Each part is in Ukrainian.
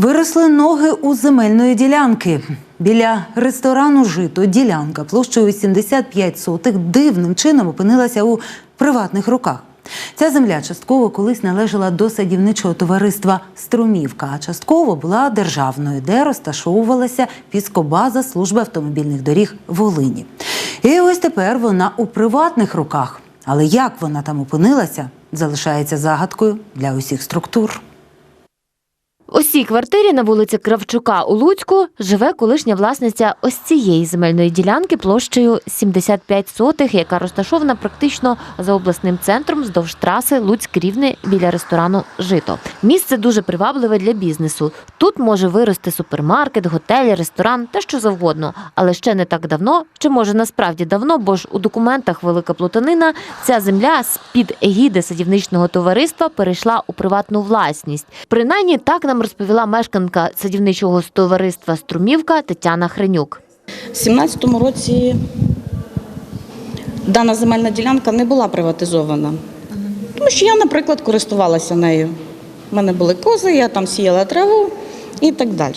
Виросли ноги у земельної ділянки. Біля ресторану жито ділянка площею 75 сотих дивним чином опинилася у приватних руках. Ця земля частково колись належала до садівничого товариства Струмівка, а частково була державною, де розташовувалася піскобаза служби автомобільних доріг Волині. І ось тепер вона у приватних руках. Але як вона там опинилася, залишається загадкою для усіх структур. У цій квартирі на вулиці Кравчука у Луцьку живе колишня власниця ось цієї земельної ділянки площею 75 сотих, яка розташована практично за обласним центром вздовж траси Луцьк-Рівне біля ресторану Жито. Місце дуже привабливе для бізнесу. Тут може вирости супермаркет, готель, ресторан та що завгодно. Але ще не так давно, чи може насправді давно, бо ж у документах Велика Плутанина ця земля з під егіди садівничного товариства перейшла у приватну власність. Принаймні так нам розповіла мешканка садівничого товариства Струмівка Тетяна Хренюк. У 17-му році дана земельна ділянка не була приватизована. Тому що я, наприклад, користувалася нею. У мене були кози, я там сіяла траву і так далі.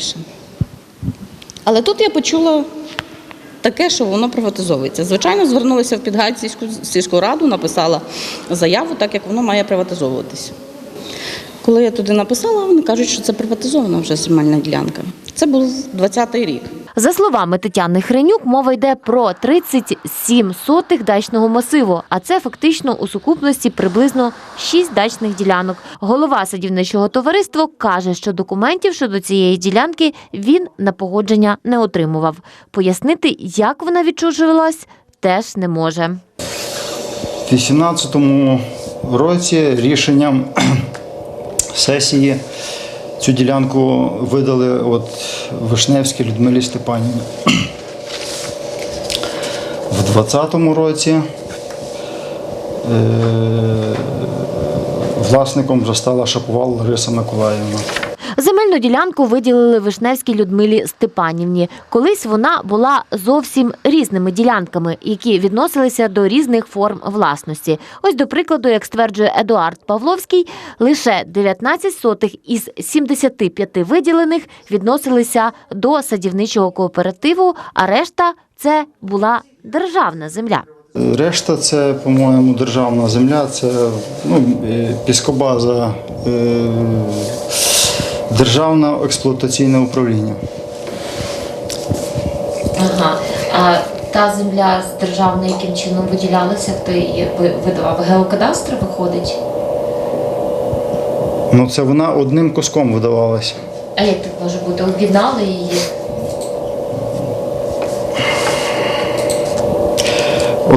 Але тут я почула таке, що воно приватизовується. Звичайно, звернулася в Підгайцівську сільську раду, написала заяву, так як воно має приватизовуватися. Коли я туди написала, вони кажуть, що це приватизована вже земельна ділянка. Це був 20-й рік. За словами Тетяни Хренюк, мова йде про 37 сотих дачного масиву, а це фактично у сукупності приблизно 6 дачних ділянок. Голова садівничого товариства каже, що документів щодо цієї ділянки він на погодження не отримував. Пояснити, як вона відчужувалась, теж не може. У 2018 році рішенням сесії цю ділянку видали от Вишневській Людмилі Степанівні. В 2020 році е, власником вже стала Шаповал Лариса Миколаївна. Земельну ділянку виділили Вишневській Людмилі Степанівні. Колись вона була зовсім різними ділянками, які відносилися до різних форм власності. Ось до прикладу, як стверджує Едуард Павловський, лише 19 сотих із 75 виділених відносилися до садівничого кооперативу, а решта це була державна земля. Решта це, по-моєму, державна земля, це ну, е, піскобаза, е, державне експлуатаційне управління. Ага. А та земля з державної яким чином виділялася, хто її видавав? Геокадастр виходить? Ну, це вона одним куском видавалася. А як так може бути? Об'єднали її?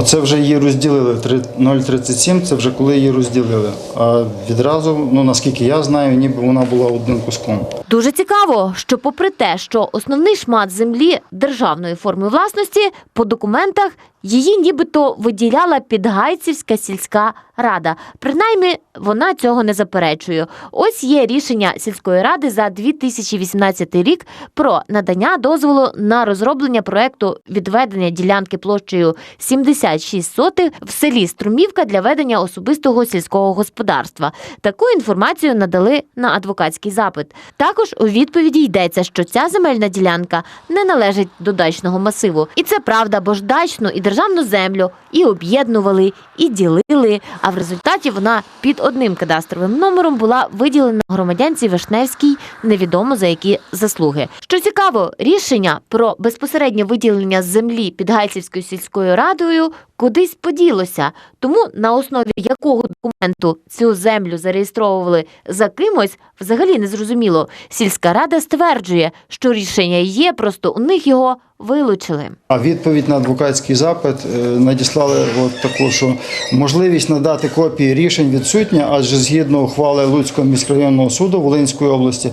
Оце вже її розділили. Три- 0,37 це вже коли її розділили. А відразу, ну наскільки я знаю, ніби вона була одним куском. Дуже цікаво, що попри те, що основний шмат землі державної форми власності по документах її нібито виділяла Підгайцівська сільська рада. Принаймні, вона цього не заперечує. Ось є рішення сільської ради за 2018 рік про надання дозволу на розроблення проекту відведення ділянки площею 76 сотих в селі Струмівка для ведення особистого сільського господарства. Таку інформацію надали на адвокатський запит. Також у відповіді йдеться, що ця земельна ділянка не належить до дачного масиву. І це правда, бо ж дачну і державну землю і об'єднували, і ділили. А в результаті вона під одним кадастровим номером була виділена громадянці Вишневській, невідомо за які заслуги. Що цікаво, рішення про безпосереднє виділення землі Підгайцівською сільською радою кудись поділося. Тому на основі якого документу цю землю зареєстровували за кимось, взагалі не зрозуміло. Сільська рада стверджує, що рішення є, просто у них його вилучили. А відповідь на адвокатський запит е, надіслали от таку, що можливість надати копії рішень відсутня, адже згідно ухвали Луцького міськрайонного суду Волинської області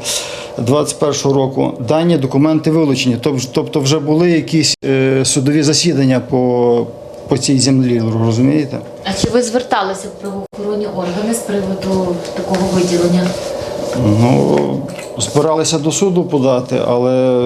21 року дані документи вилучені. Тоб- Тобто вже були якісь е, судові засідання по, по цій землі, розумієте? А чи ви зверталися в правоохоронні органи з приводу такого виділення? Ну, збиралися до суду подати, але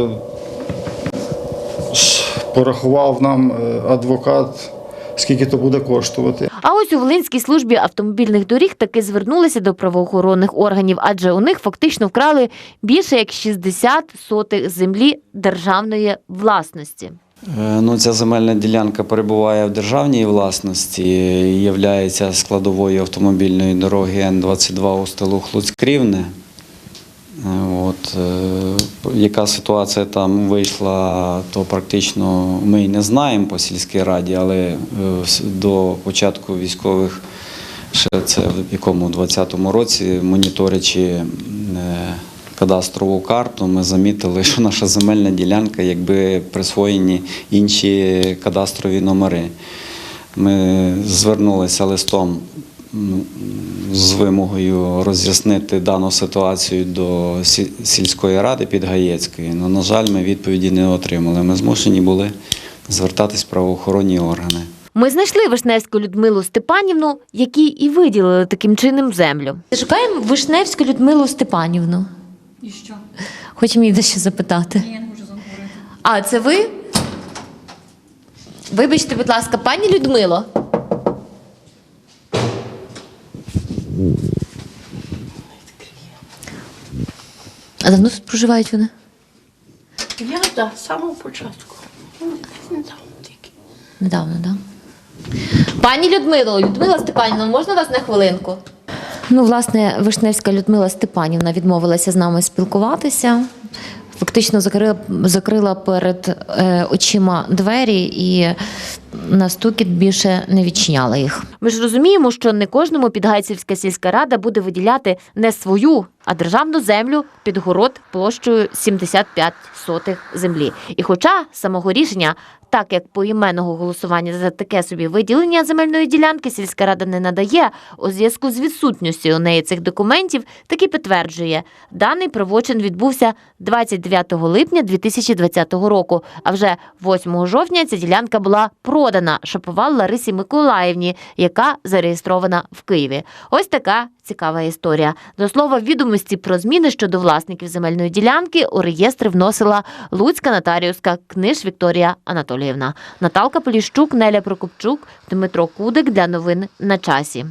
порахував нам е, адвокат скільки то буде коштувати. А ось у Волинській службі автомобільних доріг таки звернулися до правоохоронних органів, адже у них фактично вкрали більше як 60 сотих землі державної власності. Е, Ну, ця земельна ділянка перебуває в державній власності є складовою автомобільної дороги Н-22 Устилух Луцькрівне. От, е, яка ситуація там вийшла, то практично ми й не знаємо по сільській раді, але е, до початку військових, ще це в якому 20-му році, моніторячи е, кадастрову карту, ми замітили, що наша земельна ділянка якби присвоєні інші кадастрові номери. Ми звернулися листом м, з вимогою роз'яснити дану ситуацію до сільської ради Підгаєцької. Но, на жаль, ми відповіді не отримали. Ми змушені були звертатись в правоохоронні органи. Ми знайшли Вишневську Людмилу Степанівну, якій і виділили таким чином землю. Шукаємо Вишневську Людмилу Степанівну. І що? Хочемо її дещо запитати. Я не можу заговорити. А, це ви? Вибачте, будь ласка, пані Людмило. А давно тут проживають вони? Я да, з самого початку. Ну, тільки. Недавно, так? Да? Пані Людмило, Людмила Степанівна, можна вас на хвилинку? Ну, власне, Вишневська Людмила Степанівна відмовилася з нами спілкуватися. Фактично закрила, закрила перед е, очима двері і на стукіт більше не відчиняла їх. Ми ж розуміємо, що не кожному Підгайцівська сільська рада буде виділяти не свою, а державну землю під город площею 75 сотих землі. І хоча самого рішення, так як поіменного голосування за таке собі виділення земельної ділянки сільська рада не надає, у зв'язку з відсутністю у неї цих документів, таки підтверджує, даний правочин відбувся 29 липня 2020 року. А вже 8 жовтня ця ділянка була продана шапувал Ларисі Миколаївні, яка зареєстрована в Києві. Ось така цікава історія. До слова, відомості про зміни щодо власників земельної ділянки у реєстри вносила Луцька нотаріуска книж Вікторія Анатоліївна. Наталка Поліщук, Неля Прокопчук, Дмитро Кудик для новин на часі.